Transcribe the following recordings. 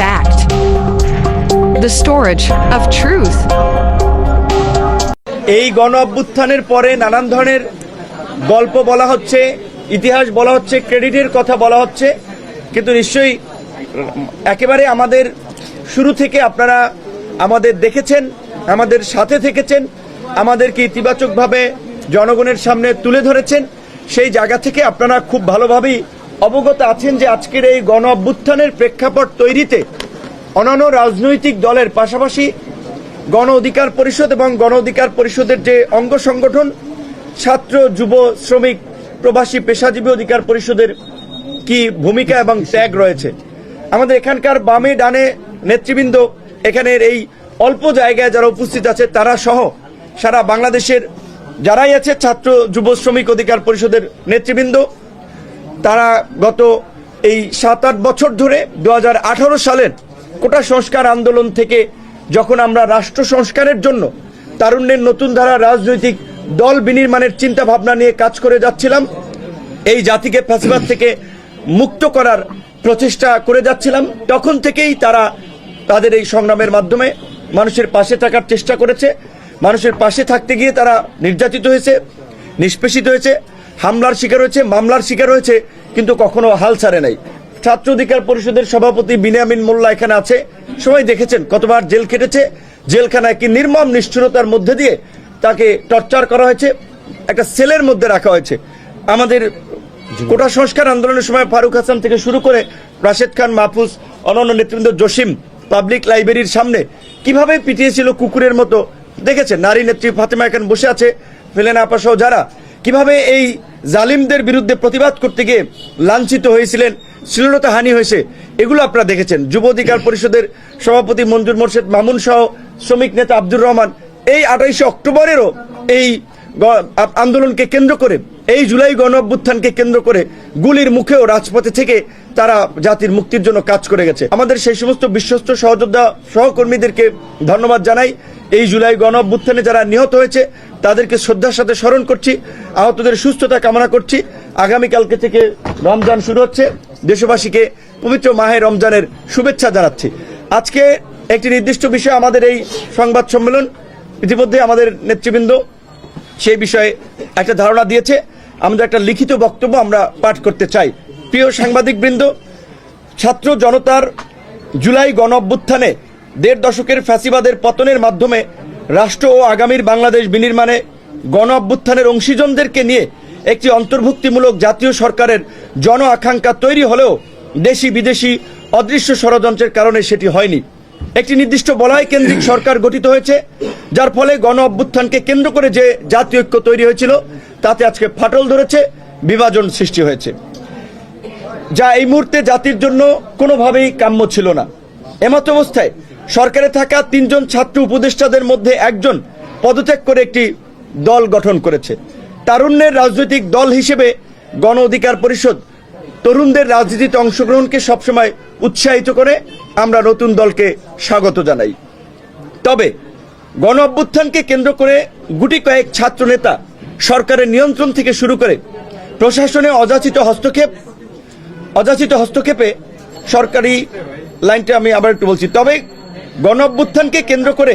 fact. The storage of truth. এই গণ অভ্যুত্থানের পরে নানান ধরনের গল্প বলা হচ্ছে, ইতিহাস বলা হচ্ছে, ক্রেডিটের কথা বলা হচ্ছে কিন্তু নিশ্চয়ই একেবারে আমাদের শুরু থেকে আপনারা আমাদের দেখেছেন, আমাদের সাথে থেকেছেন, আমাদেরকে ইতিবাচকভাবে জনগণের সামনে তুলে ধরেছেন সেই জায়গা থেকে আপনারা খুব ভালোভাবেই অবগত আছেন যে আজকের এই গণ অভ্যুত্থানের প্রেক্ষাপট তৈরিতে অন্যান্য রাজনৈতিক দলের পাশাপাশি গণ অধিকার পরিষদ এবং গণ অধিকার পরিষদের যে অঙ্গ সংগঠন, ছাত্র, যুব, শ্রমিক, প্রবাসী, পেশাজীবী অধিকার পরিষদের কি ভূমিকা এবং ত্যাগ রয়েছে? আমাদের এখানকার বামে ডানে নেতৃবৃন্দ এখানের এই অল্প জায়গায় যারা উপস্থিত আছে, তারা সহ সারা বাংলাদেশের যারাই আছে, ছাত্র, যুব, শ্রমিক অধিকার পরিষদের নেতৃবৃন্দ তারা গত এই সাত আট বছর ধরে দু হাজার আঠারো সালের কোটা সংস্কার আন্দোলন থেকে যখন আমরা রাষ্ট্র সংস্কারের জন্য তারুণ্যের নতুন ধারা রাজনৈতিক দল বিনির্মাণের চিন্তা ভাবনা নিয়ে কাজ করে যাচ্ছিলাম, এই জাতিকে ফ্যাসিবাদ থেকে মুক্ত করার প্রচেষ্টা করে যাচ্ছিলাম, তখন থেকেই তারা তাদের এই সংগ্রামের মাধ্যমে মানুষের পাশে থাকার চেষ্টা করেছে, মানুষের পাশে থাকতে গিয়ে তারা নির্যাতিত হয়েছে, নিষ্পেষিত হয়েছে। হামলার শিকার হয়েছে, মামলার শিকার হয়েছে, কিন্তু কখনো হাল ছাড়ে নাই। ছাত্র অধিকার পরিষদের সভাপতি বিনিয়ামিন মোল্লা এখানে আছে। সবাই দেখেছেন, কতবার জেল কেটেছে জেলখানায় কি নির্মম নিষ্ঠুরতার মধ্যে দিয়ে তাকে টর্চার করা হয়েছে, একটা সেলের মধ্যে রাখা হয়েছে। আমাদের কোটা সংস্কার আন্দোলনের সময় ফারুক হাসান থেকে শুরু করে রাশেদ খান, মাহফুজ, অনন্য নেতৃবৃন্দ জসিম, পাবলিক লাইব্রেরির সামনে কীভাবে পিটিয়েছিল কুকুরের মতো, দেখেছেন? নারী নেত্রী ফাতেমা এখন বসে আছে। ফেলেনা আপা সহ যারা, কীভাবে এই জালিমদের বিরুদ্ধে প্রতিবাদ করতে গিয়ে লাঞ্ছিত হয়েছিলেন, শ্লীলতা হানি হয়েছে। এগুলো আপনারা দেখেছেন। যুব অধিকার পরিষদের সভাপতি মঞ্জুর মোর্শেদ মামুন সহ শ্রমিক নেতা আব্দুর রহমান এই আঠাইশে অক্টোবরেরও এই আন্দোলনকে কেন্দ্র করে, এই জুলাই গণ অভ্যুত্থানকে কেন্দ্র করে গুলির মুখেও রাজপথে থেকে তারা জাতির মুক্তির জন্য কাজ করে গেছে। আমাদের সেই সমস্ত বিশ্বস্ত সহযোদ্ধা সহকর্মীদেরকে ধন্যবাদ জানাই। এই জুলাই গণ অভ্যুত্থানে যারা নিহত হয়েছে, তাদেরকে শ্রদ্ধার সাথে স্মরণ করছি, আহতদের সুস্থতা কামনা করছি। আগামীকালকে থেকে রমজান শুরু হচ্ছে। দেশবাসীকে পবিত্র মাহে রমজানের শুভেচ্ছা জানাচ্ছি। আজকে একটি নির্দিষ্ট বিষয় আমাদের এই সংবাদ সম্মেলন, ইতিমধ্যে আমাদের নেতৃবৃন্দ সেই বিষয়ে একটা ধারণা দিয়েছে। আমাদের একটা লিখিত বক্তব্য আমরা পাঠ করতে চাই। প্রিয় সাংবাদিকবৃন্দ, ছাত্র জনতার জুলাই গণ দেড় দশকের ফ্যাসিবাদের পতনের মাধ্যমে রাষ্ট্র ও আগামীর বাংলাদেশ বিনির্মাণে গণ অভ্যুত্থানের অংশীজনদেরকে নিয়ে একটি অন্তর্ভুক্তিমূলক জাতীয় সরকারের জন আকাঙ্ক্ষা তৈরি হলেও দেশি বিদেশি অদৃশ্য ষড়যন্ত্রের কারণে সেটি হয়নি। একটি নির্দিষ্ট বলয় কেন্দ্রিক সরকার গঠিত হয়েছে, যার ফলে গণ অভ্যুত্থানকে কেন্দ্র করে যে জাতীয় ঐক্য তৈরি হয়েছিল, তাতে আজকে ফাটল ধরেছে, বিভাজন সৃষ্টি হয়েছে। যা এই মুহূর্তে জাতির জন্য কোনোভাবেই কাম্য ছিল না। এমত অবস্থায় সরকারে থাকা তিনজন ছাত্র উপদেষ্টাদের মধ্যে একজন পদত্যাগ করে একটি দল গঠন করেছে। তারুণ্যের রাজনৈতিক দল হিসেবে গণ অধিকার পরিষদ তরুণদের রাজনীতিতে অংশগ্রহণকে সবসময় উৎসাহিত করে আমরা নতুন দলকে স্বাগত জানাই। তবে গণ অভ্যুত্থানকে কেন্দ্র করে গুটি কয়েক ছাত্র নেতা সরকারের নিয়ন্ত্রণ থেকে শুরু করে প্রশাসনে অযাচিত হস্তক্ষেপ, অযাচিত হস্তক্ষেপে সরকারি লাইনটা আমি আবার একটু বলছি। তবে গণ কেন্দ্র করে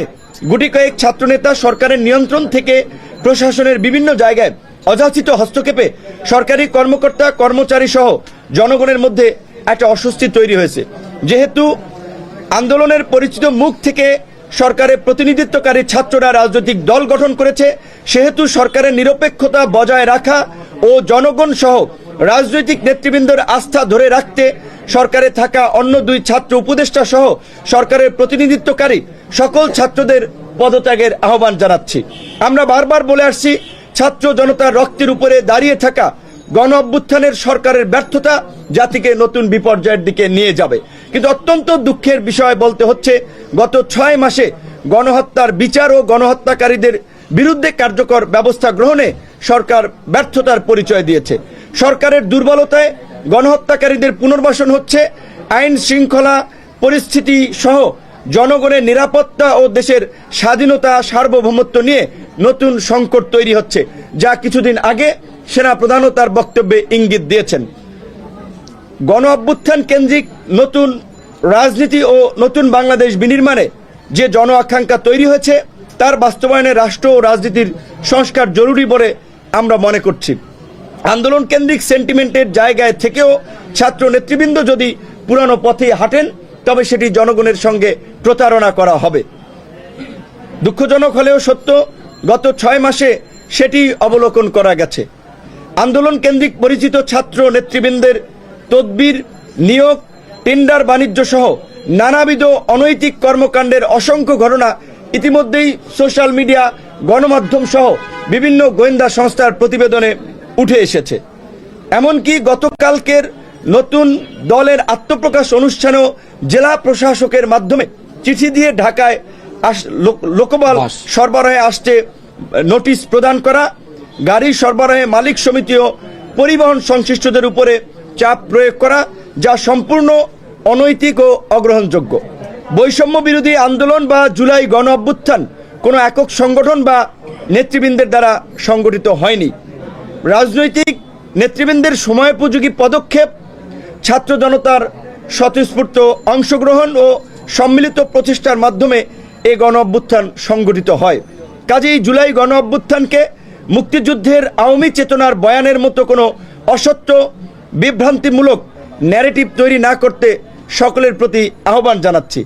গুটি কয়েক ছাত্রনেতা সরকারের নিয়ন্ত্রণ থেকে প্রশাসনের বিভিন্ন জায়গায় অযাচিত হস্তক্ষেপে সরকারি কর্মকর্তা, কর্মচারী সহ জনগণের মধ্যে একটা অস্বস্তি তৈরি হয়েছে। যেহেতু আন্দোলনের পরিচিত মুখ থেকে সরকারের প্রতিনিধিত্বকারী ছাত্ররা রাজনৈতিক দল গঠন করেছে, সেহেতু সরকারের নিরপেক্ষতা বজায় রাখা ও জনগণ সহ রাজনৈতিক নেতৃবৃন্দর আস্থা ধরে রাখতে সরকারে থাকা অন্য দুই ছাত্র উপদেষ্টা সহ সরকারের প্রতিনিধিত্বকারী সকল ছাত্রদের পদত্যাগের আহ্বান জানাচ্ছি। আমরা বারবার বলে আসছি, ছাত্র জনতার রক্তের উপরে দাঁড়িয়ে থাকা গণ অভ্যুত্থানের সরকারের ব্যর্থতা জাতিকে নতুন বিপর্যয়ের দিকে নিয়ে যাবে। কিন্তু অত্যন্ত দুঃখের বিষয় বলতে হচ্ছে, গত ছয় মাসে গণহত্যার বিচার ও গণহত্যাকারীদের বিরুদ্ধে কার্যকর ব্যবস্থা গ্রহণে সরকার ব্যর্থতার পরিচয় দিয়েছে। সরকারের দুর্বলতায় গণহত্যাকারীদের পুনর্বাসন হচ্ছে, আইন শৃঙ্খলা পরিস্থিতি সহ জনগণের নিরাপত্তা ও দেশের স্বাধীনতা সার্বভৌমত্ব নিয়ে নতুন সংকট তৈরি হচ্ছে, যা কিছুদিন আগে সেনা প্রধানও তার বক্তব্যে ইঙ্গিত দিয়েছেন। গণ অভ্যুত্থান কেন্দ্রিক নতুন রাজনীতি ও নতুন বাংলাদেশ বিনির্মাণে যে জন আকাঙ্ক্ষা তৈরি হয়েছে, তার বাস্তবায়নে রাষ্ট্র ও রাজনীতির সংস্কার জরুরি বলে আমরা মনে করছি। আন্দোলন কেন্দ্রিক সেন্টিমেন্টের জায়গায় থেকেও ছাত্র নেতৃবৃন্দ যদি পুরানো পথে হাঁটেন, তবে সেটি জনগণের সঙ্গে প্রতারণা করা হবে। দুঃখজনক হলেও সত্য, গত ছয় মাসে সেটি অবলোকন করা গেছে। আন্দোলন কেন্দ্রিক পরিচিত ছাত্র নেতৃবৃন্দের তদবির, নিয়োগ, টেন্ডার বাণিজ্য সহ নানাবিধ অনৈতিক কর্মকাণ্ডের অসংখ্য ঘটনা ইতিমধ্যেই সোশ্যাল মিডিয়া, গণমাধ্যম সহ বিভিন্ন গোয়েন্দা সংস্থার প্রতিবেদনে উঠে এসেছে। এমনকি গতকালকের নতুন দলের আত্মপ্রকাশ অনুষ্ঠানেও জেলা প্রশাসকের মাধ্যমে চিঠি দিয়ে ঢাকায় লোকবল সরবরাহে আসতে নোটিশ প্রদান করা। গাড়ি সরবরাহে মালিক সমিতিও পরিবহন সংশ্লিষ্টদের উপরে চাপ প্রয়োগ করা যা সম্পূর্ণ অনৈতিক ও অগ্রহণযোগ্য। বৈষম্য বিরোধী আন্দোলন বা জুলাই গণ অভ্যুত্থান কোনো একক সংগঠন বা নেতৃবৃন্দের দ্বারা সংগঠিত হয়নি। রাজনৈতিক নেতৃবৃন্দের সময়োপযোগী পদক্ষেপ, ছাত্র জনতার স্বতঃস্ফূর্ত অংশগ্রহণ ও সম্মিলিত প্রচেষ্টার মাধ্যমে এ গণ অভ্যুত্থান সংগঠিত হয়। কাজেই জুলাই গণ অভ্যুত্থানকে মুক্তিযুদ্ধের আওয়ামী চেতনার বয়ানের মতো কোনো অসত্য, বিভ্রান্তিমূলক ন্যারেটিভ তৈরি না করতে সকলের প্রতি আহ্বান জানাচ্ছি।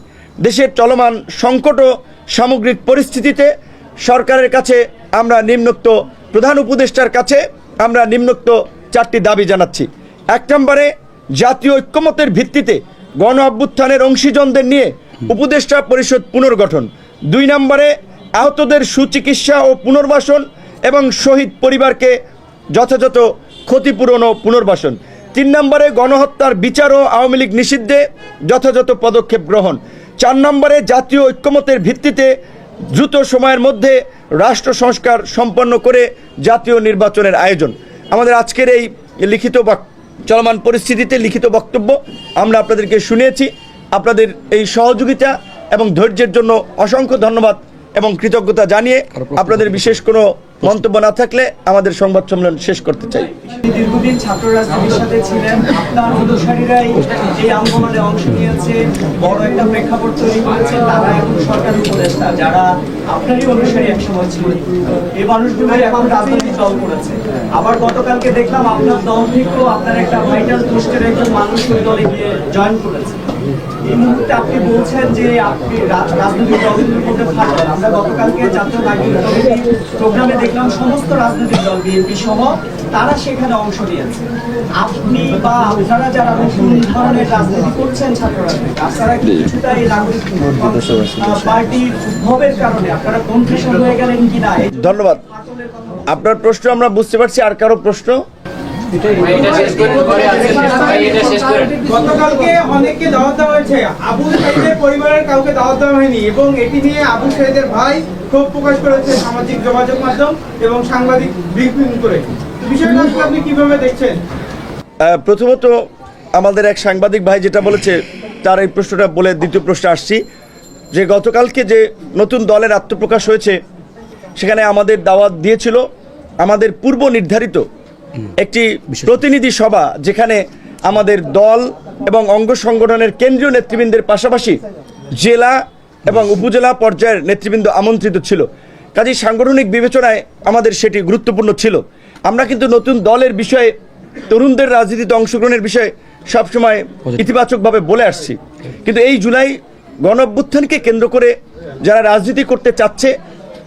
দেশের চলমান সংকট ও সামগ্রিক পরিস্থিতিতে সরকারের কাছে আমরা নিম্নোক্ত প্রধান উপদেষ্টার কাছে আমরা নিম্নোক্ত চারটি দাবি জানাচ্ছি। এক নম্বরে, জাতীয় ঐক্যমতের ভিত্তিতে গণ অভ্যুত্থানের অংশীজনদের নিয়ে উপদেষ্টা পরিষদ পুনর্গঠন। দুই নম্বরে, আহতদের সুচিকিৎসা ও পুনর্বাসন এবং শহীদ পরিবারকে যথাযথ ক্ষতিপূরণ ও পুনর্বাসন। তিন নম্বরে, গণহত্যার বিচার ও আওয়ামী লীগ নিষিদ্ধে যথাযথ পদক্ষেপ গ্রহণ। চার নম্বরে, জাতীয় ঐক্যমতের ভিত্তিতে দ্রুত সময়ের মধ্যে রাষ্ট্র সংস্কার সম্পন্ন করে জাতীয় নির্বাচনের আয়োজন। আমাদের আজকের এই লিখিত চলমান পরিস্থিতিতে লিখিত বক্তব্য আমরা আপনাদেরকে শুনিয়েছি। আপনাদের এই সহযোগিতা এবং ধৈর্যের জন্য অসংখ্য ধন্যবাদ। এবং কৃতজ্ঞতা জানিয়ে আপনাদের বিশেষ কোনো মন্তব্য না থাকলে আমাদের সংবাদ সম্মেলন শেষ করতে চাই। দীর্ঘদিন ছাত্র রাজনীতির সাথে ছিলেন আপনার অনুসারীরাই এই আন্দোলনে অংশ নিয়েছে বড় একটা প্রেক্ষাপট তৈরি করেছে তারা এখন সরকার উপদেষ্টা যারা আপনারই অনুসারী এক সময় ছিল এই মানুষগুলোই এখন রাজনৈতিক দল করেছে। আবার গতকালকে দেখলাম আপনার দল থেকেও আপনার একটা ভাইটাল পোস্টের একজন মানুষ ওই দলে গিয়ে জয়েন করেছে। এই মুহূর্তে আপনি বলছেন যে আপনি রাজনৈতিক দলগুলোর মধ্যে থাকবেন আমরা গতকালকে জাতীয় নাগরিক কমিটি প্রোগ্রামে দেখলাম সমস্ত রাজনৈতিক দল বিএনপি সহ তারা সেখানে অংশ নিয়েছে। আপনি বা আপনারা যারা নতুন ধরনের রাজনীতি করছেন ছাত্র রাজনীতি আপনারা কিছুটা এই নাগরিক পার্টির উদ্ভবের কারণে আপনারা কনফিউশন হয়ে গেলেন কিনা? এই ধন্যবাদ। আপনার প্রশ্ন আমরা বুঝতে পারছি আর কারও প্রশ্ন? গতকালকে অনেককে দাওয়াত দেওয়া হয়েছে। আবু সাইদের পরিবারের কাউকে দাওয়াত দেওয়া হয়নি এবং এটি নিয়ে আবু সাইদের ভাই ক্ষোভ প্রকাশ করেছে সামাজিক যোগাযোগ মাধ্যম এবং সাংবাদিক ব্রিফিং করে। বিষয়টা আপনি কীভাবে দেখছেন? প্রথমত আমাদের এক সাংবাদিক ভাই যেটা বলেছে তার এই প্রশ্নটা বলে দ্বিতীয় প্রশ্নে আসছি। যে গতকালকে যে নতুন দলের আত্মপ্রকাশ হয়েছে সেখানে আমাদের দাওয়াত দিয়েছিল। আমাদের পূর্ব নির্ধারিত একটি প্রতিনিধি সভা যেখানে আমাদের দল এবং অঙ্গ সংগঠনের কেন্দ্রীয় নেতৃবৃন্দের পাশাপাশি জেলা এবং উপজেলা পর্যায়ের নেতৃবৃন্দ আমন্ত্রিত ছিল। কাজেই সাংগঠনিক বিবেচনায় আমাদের সেটি গুরুত্বপূর্ণ ছিল। আমরা কিন্তু নতুন দলের বিষয়ে তরুণদের রাজনীতিতে অংশগ্রহণের বিষয়ে সবসময় ইতিবাচকভাবে বলে আসছি। কিন্তু এই জুলাই গণ অভ্যুত্থানকে কেন্দ্র করে যারা রাজনীতি করতে চাচ্ছে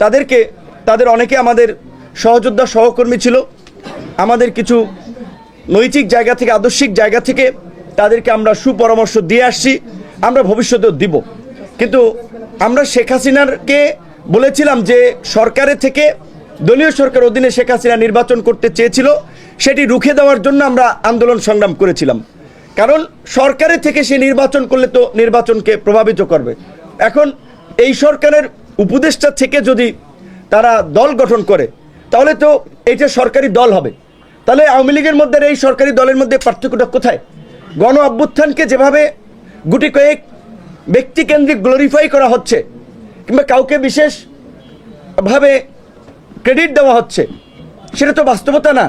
তাদেরকে তাদের অনেকে আমাদের সহযোদ্ধা সহকর্মী ছিল। আমাদের কিছু নৈতিক জায়গা থেকে, আদর্শিক জায়গা থেকে তাদেরকে আমরা সুপরামর্শ দিয়ে আসছি, আমরা ভবিষ্যতেও দিব। কিন্তু আমরা শেখ হাসিনারকে বলেছিলাম যে সরকারের থেকে, দলীয় সরকার অধীনে শেখ হাসিনা নির্বাচন করতে চেয়েছিল, সেটি রুখে দেওয়ার জন্য আমরা আন্দোলন সংগ্রাম করেছিলাম। কারণ সরকারের থেকে সে নির্বাচন করলে তো নির্বাচনকে প্রভাবিত করবে। এখন এই সরকারের উপদেষ্টা থেকে যদি তারা দল গঠন করে, তাহলে তো এইটা সরকারি দল হবে তাহলে আওয়ামী লীগের মধ্যে এই সরকারি দলের মধ্যে পার্থক্যটা কোথায়? গণ অভ্যুত্থানকে যেভাবে গুটি কয়েক ব্যক্তিকেন্দ্রিক গ্লোরিফাই করা হচ্ছে কিংবা কাউকে বিশেষ ভাবে ক্রেডিট দেওয়া হচ্ছে সেটা তো বাস্তবতা না।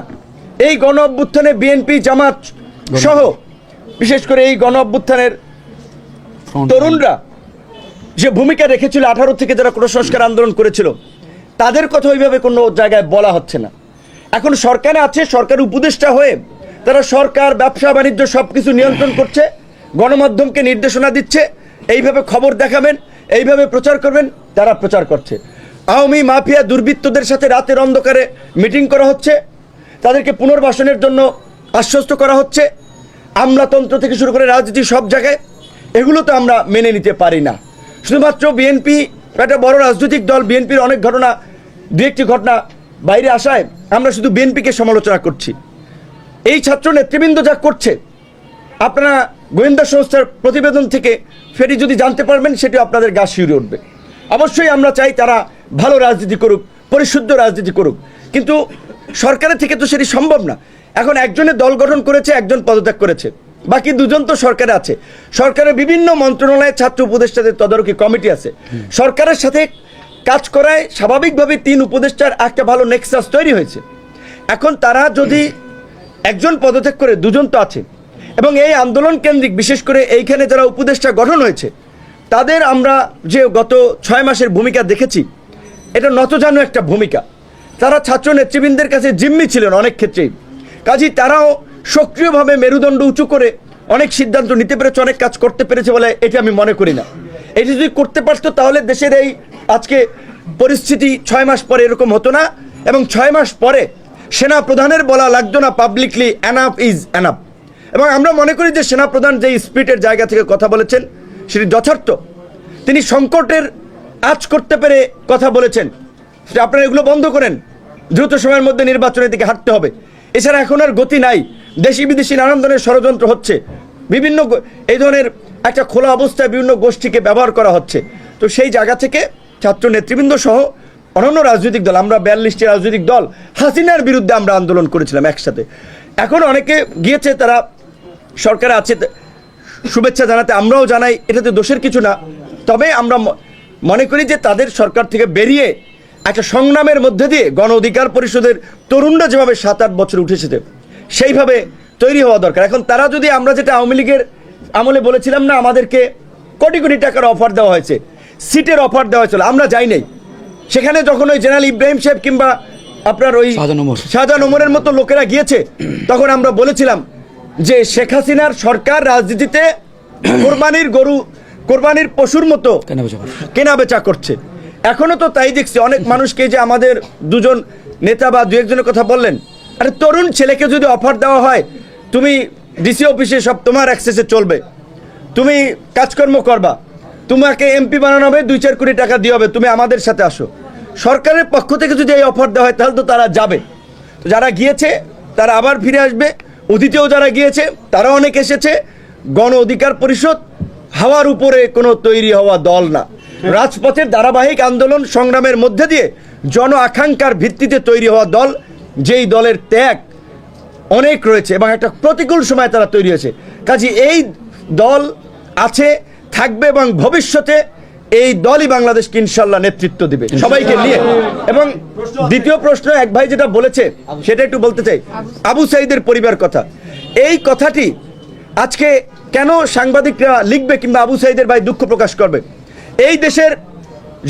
এই গণ অভ্যুত্থানে বিএনপি জামাত সহ বিশেষ করে এই গণ অভ্যুত্থানের তরুণরা যে ভূমিকা রেখেছিল আঠারো থেকে যারা কোনো সংস্কার আন্দোলন করেছিল তাদের কথা ওইভাবে কোনো জায়গায় বলা হচ্ছে না। এখন সরকারে আছে, সরকার উপদেষ্টা হয়ে তারা সরকার, ব্যবসা, বাণিজ্য সব কিছু নিয়ন্ত্রণ করছে, গণমাধ্যমকে নির্দেশনা দিচ্ছে, এইভাবে খবর দেখাবেন, এইভাবে প্রচার করবেন, তারা প্রচার করছে। আওয়ামী মাফিয়া দুর্বৃত্তদের সাথে রাতের অন্ধকারে মিটিং করা হচ্ছে, তাদেরকে পুনর্বাসনের জন্য আশ্বস্ত করা হচ্ছে, আমলাতন্ত্র থেকে শুরু করে রাজনীতি সব জায়গায়, এগুলো তো আমরা মেনে নিতে পারি না। শুধুমাত্র বিএনপি, একটা বড় রাজনৈতিক দল, বিএনপির অনেক ঘটনা দু একটি ঘটনা বাইরে আসায় আমরা শুধু বিএনপিকে সমালোচনা করছি। এই ছাত্র নেতৃবৃন্দ যা করছে, আপনারা গোয়েন্দা সংস্থার প্রতিবেদন থেকে ফেরি যদি জানতে পারবেন, সেটি আপনাদের গা শিউরে উঠবে। অবশ্যই আমরা চাই তারা ভালো রাজনীতি করুক, পরিশুদ্ধ রাজনীতি করুক। কিন্তু সরকারের থেকে তো সেটি সম্ভব না। এখন একজনের দল গঠন করেছে, একজন পদত্যাগ করেছে। বাকি দুজন তো সরকারে আছে। সরকারের বিভিন্ন মন্ত্রণালয়ে ছাত্র উপদেষ্টাদের তদারকি কমিটি আছে। সরকারের সাথে কাজ করায় স্বাভাবিকভাবে তিন উপদেষ্টার একটা ভালো নেক্সাস তৈরি হয়েছে। এখন তারা যদি একজন পদত্যাগ করে দুজন তো আছে। এবং এই আন্দোলন কেন্দ্রিক, বিশেষ করে এইখানে যারা উপদেষ্টা গঠন হয়েছে, তাদের আমরা যে গত ছয় মাসের ভূমিকা দেখেছি, এটা নতজানু একটা ভূমিকা। তারা ছাত্র নেতৃবৃন্দের কাছে জিম্মি ছিলেন অনেক ক্ষেত্রেই। কাজেই তারাও সক্রিয়ভাবে মেরুদণ্ড উঁচু করে অনেক সিদ্ধান্ত নিতে পেরেছে, অনেক কাজ করতে পেরেছে বলে এটি আমি মনে করি না। এটি যদি করতে পারতো তাহলে দেশের এই আজকে পরিস্থিতি ছয় মাস পরে এরকম হতো না এবং ছয় মাস পরে সেনা প্রধানের বলা লাগতো না পাবলিকলি অ্যানাফ ইজ অ্যানাফ এবং আমরা মনে করি যে সেনাপ্রধান যে স্পিরিটের জায়গা থেকে কথা বলেছেন, সেটি যথার্থ। তিনি সংকটের আজ করতে পেরে কথা বলেছেন। সেটা আপনারা এগুলো বন্ধ করেন। দ্রুত সময়ের মধ্যে নির্বাচনের দিকে হাঁটতে হবে। এছাড়া এখন আর গতি নাই। দেশি বিদেশি নানান ধরনের ষড়যন্ত্র হচ্ছে। বিভিন্ন এই ধরনের একটা খোলা অবস্থায় বিভিন্ন গোষ্ঠীকে ব্যবহার করা হচ্ছে। তো সেই জায়গা থেকে ছাত্র নেতৃবৃন্দ সহ অন্যান্য রাজনৈতিক দল, আমরা বিয়াল্লিশটি রাজনৈতিক দল হাসিনার বিরুদ্ধে আমরা আন্দোলন করেছিলাম একসাথে। এখন অনেকে গিয়েছে, তারা সরকার আছে শুভেচ্ছা জানাতে, আমরাও জানাই, এটাতে দোষের কিছু না। তবে আমরা মনে করি যে তাদের সরকার থেকে বেরিয়ে একটা সংগ্রামের মধ্যে দিয়ে গণ অধিকার পরিষদের তরুণরা যেভাবে সাত আট বছর উঠেছে সেইভাবে তৈরি হওয়া দরকার। এখন তারা যদি আমরা যেটা আওয়ামী লীগের আমলে বলেছিলাম না, আমাদেরকে কোটি কোটি টাকার অফার দেওয়া হয়েছে সিটের অফার দেওয়া হয়েছিল। আমরা যাই নাই। সেখানে যখন ওই জেনারেল ইব্রাহিম সাহেব কিংবা আপনার ওই শাহজাহান ওমর। ওমরের মতো লোকেরা গিয়েছে তখন আমরা বলেছিলাম যে শেখ হাসিনার সরকার রাজনীতিতে কোরবানির গরু কোরবানির পশুর মতো কেনা বেচা করছে। এখনও তো তাই দেখছি। অনেক মানুষকে যে আমাদের দুজন নেতা বা দু একজনের কথা বললেন আরে তরুণ ছেলেকে যদি অফার দেওয়া হয় তুমি ডিসি অফিসে সব তোমার অ্যাক্সেসে চলবে। তুমি কাজকর্ম করবা। তোমাকে এমপি বানানো হবে, দুই চার কোটি টাকা দিয়ে হবে। তুমি আমাদের সাথে আসো। সরকারের পক্ষ থেকে যদি এই অফার দেওয়া হয়, তাহলে তো তারা যাবে। তো যারা গিয়েছে, তারা আবার ফিরে আসবে। অতীতেও যারা গিয়েছে তারা অনেক এসেছে। গণ অধিকার পরিষদ হাওয়ার উপরে কোনো তৈরি হওয়া দল না। রাজপথের ধারাবাহিক আন্দোলন সংগ্রামের মধ্যে দিয়ে জন আকাঙ্ক্ষার ভিত্তিতে তৈরি হওয়া দল, যেই দলের ত্যাগ অনেক রয়েছে এবং একটা প্রতিকূল সময় তারা তৈরি হয়েছে। কাজে এই দল আছে থাকবে এবং ভবিষ্যতে এই দলই বাংলাদেশকে ইনশাল্লাহ নেতৃত্ব দিবে। সবাইকে নিয়ে। এবং দ্বিতীয় প্রশ্ন এক ভাই যেটা বলেছে সেটা একটু বলতে চাই। আবু সাইদের পরিবার কথা। এই কথাটি আজকে কেন সাংবাদিকরা লিখবে কিংবা আবু সাইদের ভাই দুঃখ প্রকাশ করবে? এই দেশের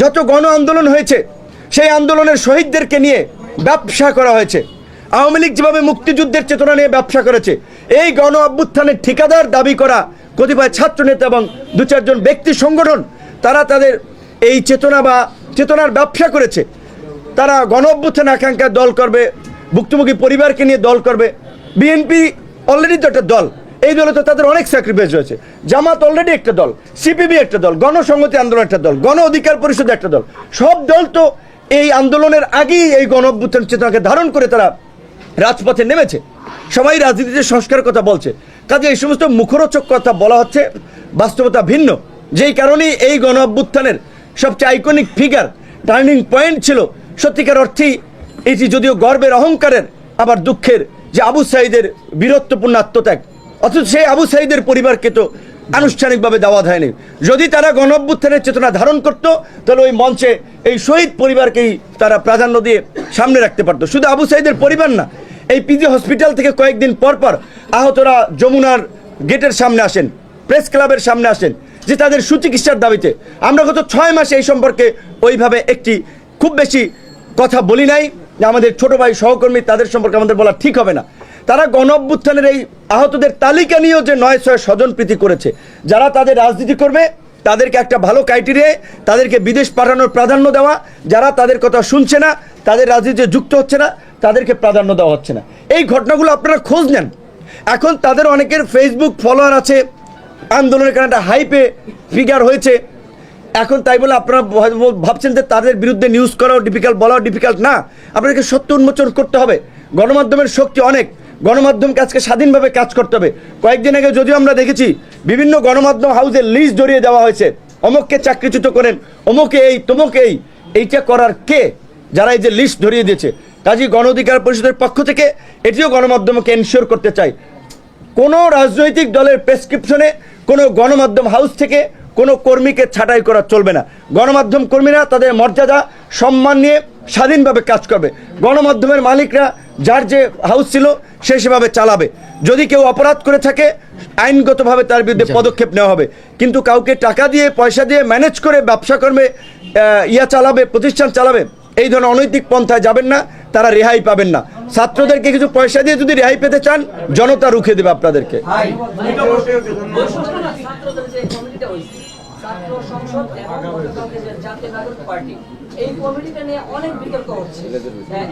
যত গণ আন্দোলন হয়েছে সেই আন্দোলনের শহীদদেরকে নিয়ে ব্যবসা করা হয়েছে। আওয়ামী লীগ যেভাবে মুক্তিযুদ্ধের চেতনা নিয়ে ব্যবসা করেছে এই গণ অভ্যুত্থানের ঠিকাদার দাবি করা কতিপয় ছাত্র নেতা এবং দু চারজন ব্যক্তি সংগঠন, তারা তাদের এই চেতনা বা চেতনার ব্যবসা করেছে। তারা গণ অভ্যুত্থান আকাঙ্ক্ষার দল করবে, ভুক্তভোগী পরিবারকে নিয়ে দল করবে। বিএনপি অলরেডি তো একটা দল। এই দলে তো তাদের অনেক স্যাক্রিফাইস হয়েছে জামাত অলরেডি একটা দল সিপিবি একটা দল, গণসংহতি আন্দোলন একটা দল, গণ অধিকার পরিষদ একটা দল। সব দল তো এই আন্দোলনের আগেই এই গণ অভ্যুত্থান চেতনাকে ধারণ করে তারা রাজপথে নেমেছে। সবাই রাজনীতিতে সংস্কারের কথা বলছে। কাজে এই সমস্ত মুখরোচক কথা বলা হচ্ছে, বাস্তবতা ভিন্ন। যেই কারণেই এই গণ অভ্যুত্থানের সবচেয়ে আইকনিক ফিগার টার্নিং পয়েন্ট ছিল, সত্যিকার অর্থেই এটি যদিও গর্বের অহংকারের, আবার দুঃখের যে আবু সাইদের বীরত্বপূর্ণ আত্মত্যাগ। অথচ সেই আবু সাইদের পরিবারকে তো আনুষ্ঠানিকভাবে দেওয়া হয়নি। যদি তারা গণ অভ্যুত্থানের চেতনা ধারণ করত, তাহলে ওই মঞ্চে এই শহীদ পরিবারকেই তারা প্রাধান্য দিয়ে সামনে রাখতে পারতো। শুধু আবু সাইদের পরিবার না এই পিজি হসপিটাল থেকে কয়েকদিন পর পর আহতরা যমুনার গেটের সামনে আসেন, প্রেস ক্লাবের সামনে আসেন, যে তাদের সুচিকিৎসার দাবিতে। আমরা গত ছয় মাসে এই সম্পর্কে ওইভাবে একটি খুব বেশি কথা বলি নাই। যে আমাদের ছোট ভাই সহকর্মী তাদের সম্পর্কে আমাদের বলা ঠিক হবে না। তারা গণ অভ্যুত্থানের এই আহতদের তালিকা নিয়েও যে নয় ছয় স্বজনপ্রীতি করেছে, যারা তাদের রাজনীতি করবে, তাদেরকে একটা ভালো ক্রাইটেরিয়ায় তাদেরকে বিদেশ পাঠানোর প্রাধান্য দেওয়া, যারা তাদের কথা শুনছে না, তাদের রাজনীতিতে যুক্ত হচ্ছে না তাদেরকে প্রাধান্য দেওয়া হচ্ছে না। এই ঘটনাগুলো আপনারা খোঁজ নেন। এখন তাদের অনেকের ফেসবুক ফলোয়ার আছে, আন্দোলনের কারণে একটা হাইপে ফিগার হয়েছে। এখন তাই বলে আপনারা ভাবছেন যে তাদের বিরুদ্ধে নিউজ করাও ডিফিকাল্ট বলাও ডিফিকাল্ট না। আপনাদেরকে সত্য উন্মোচন করতে হবে। গণমাধ্যমের শক্তি অনেক। গণমাধ্যমকে আজকে স্বাধীনভাবে কাজ করতে হবে। কয়েকদিন আগে যদিও আমরা দেখেছি, বিভিন্ন গণমাধ্যম হাউসে লিস্ট জড়িয়ে দেওয়া হয়েছে। অমুককে চাকরিচ্যুত করেন, অমুকে এই, তমুকে এই। এইটা করার কে? যারা এই যে লিস্ট ধরিয়ে দিয়েছে। কাজী গণ অধিকার পরিষদের পক্ষ থেকে এটিও গণমাধ্যমকে এনশিওর করতে চাই। কোনো রাজনৈতিক দলের প্রেসক্রিপশনে কোনো গণমাধ্যম হাউস থেকে কোনো কর্মীকে ছাঁটাই করা চলবে না। গণমাধ্যম কর্মীরা তাদের মর্যাদা সম্মান নিয়ে স্বাধীনভাবে কাজ করবে। গণমাধ্যমের মালিকরা যার যে হাউস ছিল সে সেভাবে চালাবে। যদি কেউ অপরাধ করে থাকে আইনগতভাবে তার বিরুদ্ধে পদক্ষেপ নেওয়া হবে। কিন্তু কাউকে টাকা দিয়ে পয়সা দিয়ে ম্যানেজ করে ব্যবসা কর্মে ইয়া চালাবে প্রতিষ্ঠান চালাবে এই ধরনের অনৈতিক পন্থায় যাবেন না। তারা রেহাই পাবেন না। ছাত্রদেরকে কিছু পয়সা দিয়ে যদি রেহাই পেতে চান জনতা রুখে দেবে আপনাদেরকে। ছাত্রদের যে কমিটিটা হয়েছে ছাত্র সংসদ এবং গতকালকে যে জাতীয় নাগরিক পার্টি এই কমিটিটা নিয়ে অনেক বিতর্ক হচ্ছে।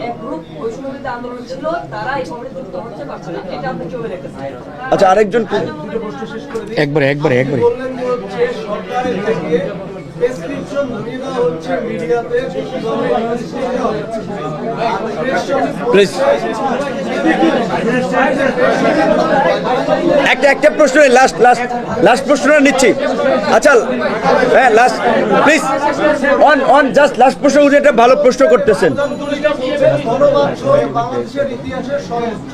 এক গ্রুপ বৈষম্যবিরোধী আন্দোলন ছিল তারা এই কমিটি যুক্ত হচ্ছে পারছে না। এটা আপনি চলে রেখেছেন আচ্ছা আরেকজন একবারে একবারে একবারে। বললেন যে সরকারের থেকে প্রেসক্রিপশন ধরিয়ে দেওয়া হচ্ছে মিডিয়াতে একটা একটা প্রশ্ন লাস্ট লাস্ট লাস্ট প্রশ্নটা নিচ্ছি। আচ্ছা হ্যাঁ last please on on just last প্রশ্ন উনি একটা ভালো প্রশ্ন করতেছেন। ইতিহাসের সর্বোচ্চ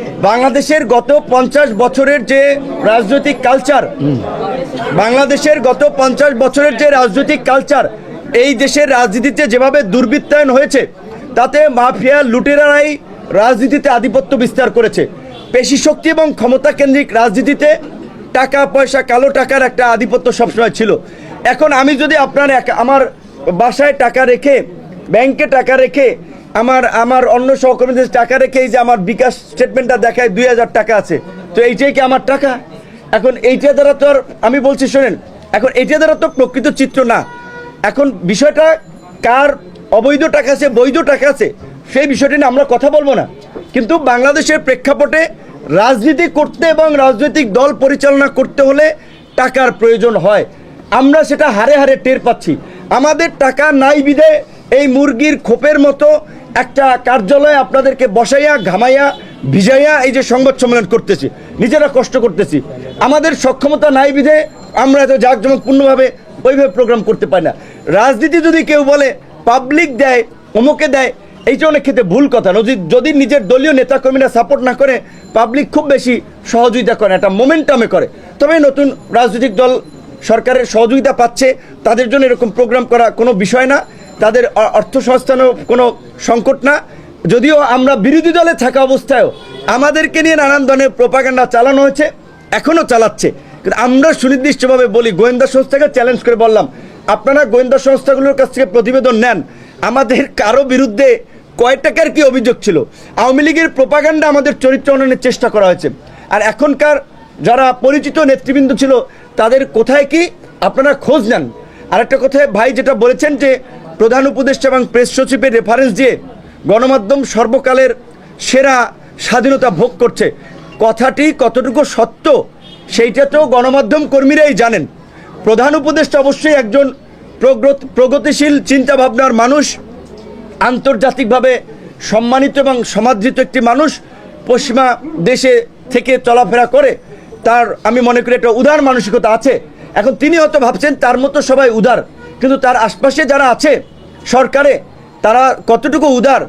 বাংলাদেশের গত পঞ্চাশ বছরের যে রাজনৈতিক কালচার বাংলাদেশের গত পঞ্চাশ বছরের যে রাজনৈতিক কালচার এই দেশের রাজনীতিতে যেভাবে দুর্বৃত্তায়ন হয়েছে, তাতে মাফিয়া লুটেরারাই রাজনীতিতে আধিপত্য বিস্তার করেছে। পেশি শক্তি এবং ক্ষমতা কেন্দ্রিক রাজনীতিতে টাকা, পয়সা, কালো টাকার একটা আধিপত্য সবসময় ছিল। এখন আমি যদি আপনার এক- আমার বাসায় টাকা রেখে, ব্যাংকে টাকা রেখে আমার আমার অন্য সহকর্মীদের টাকা রেখে এই যে আমার বিকাশ স্টেটমেন্টটা দেখায় দুই হাজার টাকা আছে। তো এইটাই কি আমার টাকা? এখন এইটা দ্বারা তো আর আমি বলছি, শোনেন, এখন এইটা দ্বারা তো প্রকৃত চিত্র না। এখন বিষয়টা কার অবৈধ টাকা আছে, বৈধ টাকা আছে, সেই বিষয়টি নিয়ে আমরা কথা বলব না। কিন্তু বাংলাদেশের প্রেক্ষাপটে রাজনীতি করতে এবং রাজনৈতিক দল পরিচালনা করতে হলে টাকার প্রয়োজন হয়। আমরা সেটা হারে হারে টের পাচ্ছি। আমাদের টাকা নাই বিধে এই মুরগির খোপের মতো একটা কার্যালয়ে আপনাদেরকে বসাইয়া, ঘামাইয়া, ভিজাইয়া এই যে সংবাদ সম্মেলন করতেছি। নিজেরা কষ্ট করতেছি। আমাদের সক্ষমতা নাই বিধে আমরা এত জাঁকজমকপূর্ণভাবে ওইভাবে প্রোগ্রাম করতে পারি না। রাজনীতি যদি কেউ বলে পাবলিক দেয়, অমুকে দেয় এইটা অনেক ক্ষেত্রে ভুল কথা। যদি যদি নিজের দলীয় নেতাকর্মীরা সাপোর্ট না করে পাবলিক খুব বেশি সহযোগিতা করে একটা মোমেন্টামে করে। তবে নতুন রাজনৈতিক দল সরকারের সহযোগিতা পাচ্ছে, তাদের জন্য এরকম প্রোগ্রাম করা কোনো বিষয় না। তাদের অর্থ সংস্থানও কোনো সংকট না। যদিও আমরা বিরোধী দলে থাকা অবস্থায়ও আমাদেরকে নিয়ে নানান ধরনের প্রোপাগান্ডা চালানো হয়েছে, এখনও চালাচ্ছে। কিন্তু আমরা সুনির্দিষ্টভাবে বলি, গোয়েন্দা সংস্থাকে চ্যালেঞ্জ করে বললাম, আপনারা গোয়েন্দা সংস্থাগুলোর কাছ থেকে প্রতিবেদন নেন। আমাদের কারও বিরুদ্ধে কয় টাকার কি অভিযোগ ছিল? আওয়ামী লীগের প্রোপাগান্ডা আমাদের চরিত্র উন্নয়নের চেষ্টা করা হয়েছে। আর এখনকার যারা পরিচিত নেতৃবৃন্দ ছিল, তাদের কোথায় কি? আপনারা খোঁজ নেন। আরেকটা কথায় ভাই যেটা বলেছেন যে প্রধান উপদেষ্টা এবং প্রেস সচিবের রেফারেন্স দিয়ে গণমাধ্যম সর্বকালের সেরা স্বাধীনতা ভোগ করছে। কথাটি কতটুকু সত্য সেইটা তো গণমাধ্যম কর্মীরাই জানেন। প্রধান উপদেষ্টা অবশ্যই একজন প্রগতিশীল চিন্তাভাবনার মানুষ, আন্তর্জাতিকভাবে সম্মানিত এবং সমাদৃত একটি মানুষ, পশ্চিমা দেশে থেকে চলাফেরা করে, তার আমি মনে করি একটা উদার মানসিকতা আছে। এখন তিনি হয়তো ভাবছেন তার মতো সবাই উদার। কিন্তু তার আশপাশে যারা আছে সরকারে, তারা কতটুকু উদার,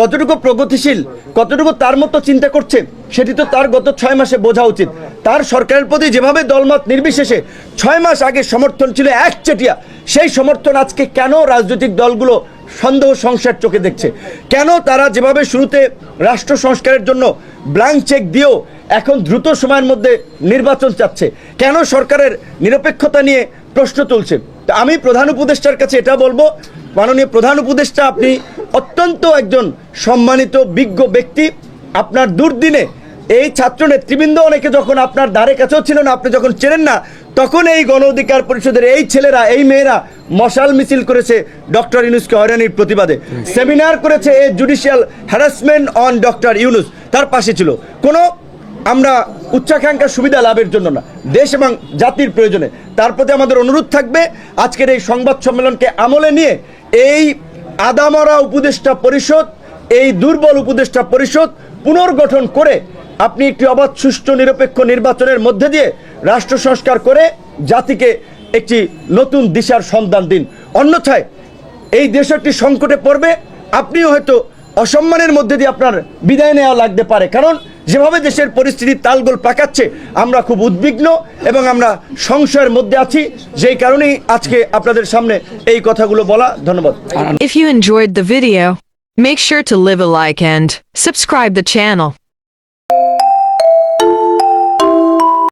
কতটুকু প্রগতিশীল, কতটুকু তার মতো চিন্তা করছে, সেটি তো তার গত ছয় মাসে বোঝা উচিত। তার সরকারের প্রতি যেভাবে দলমত নির্বিশেষে ছয় মাস আগে সমর্থন ছিল একচেটিয়া, সেই সমর্থন আজকে কেন রাজনৈতিক দলগুলো সন্দেহ সংসার চোখে দেখছে? কেন তারা যেভাবে শুরুতে রাষ্ট্র সংস্কারের জন্য ব্ল্যাঙ্ক চেক দিয়েও এখন দ্রুত সময়ের মধ্যে নির্বাচন চাচ্ছে? কেন সরকারের নিরপেক্ষতা নিয়ে প্রশ্ন তুলছে? তা আমি প্রধান উপদেষ্টার কাছে এটা বলব, মাননীয় প্রধান উপদেষ্টা, আপনি অত্যন্ত একজন সম্মানিত, বিজ্ঞ ব্যক্তি। আপনার দুর্দিনে এই ছাত্র নেতৃবৃন্দ অনেকে যখন আপনার দ্বারে কাছেও ছিল না আপনি যখন চেনেন না, তখন এই গণ অধিকার পরিষদের এই ছেলেরা, এই মেয়েরা মশাল মিছিল করেছে ডক্টর ইউনুসকে হয়রানির প্রতিবাদে। সেমিনার করেছে এই judicial harassment on doctor Yunus, তার পাশে ছিল। কোনো আমরা উচ্চাকাঙ্ক্ষার সুবিধা লাভের জন্য না, দেশ এবং জাতির প্রয়োজনে। তার প্রতি আমাদের অনুরোধ থাকবে, আজকের এই সংবাদ সম্মেলনকে আমলে নিয়ে এই আদামরা উপদেষ্টা পরিষদ, এই দুর্বল উপদেষ্টা পরিষদ পুনর্গঠন করে আপনি একটি অবাধ, সুষ্ঠু, নিরপেক্ষ নির্বাচনের মধ্যে দিয়ে রাষ্ট্র সংস্কার করে জাতিকে একটি নতুন দিশার সন্ধান দিন। অন্যথায় এই দেশ একটি সংকটে পড়বে, আপনিও হয়তো অসম্মানের মধ্যে দিয়ে আপনার বিদায় নেওয়া লাগতে পারে। কারণ যেভাবে দেশের পরিস্থিতি তালগোল পাকাচ্ছে আমরা খুব উদ্বিগ্ন এবং আমরা সংশয়ের মধ্যে আছি। যেই কারণেই আজকে আপনাদের সামনে এই কথাগুলো বলা। ধন্যবাদ। If you enjoyed the video, make sure to leave a like and subscribe the channel.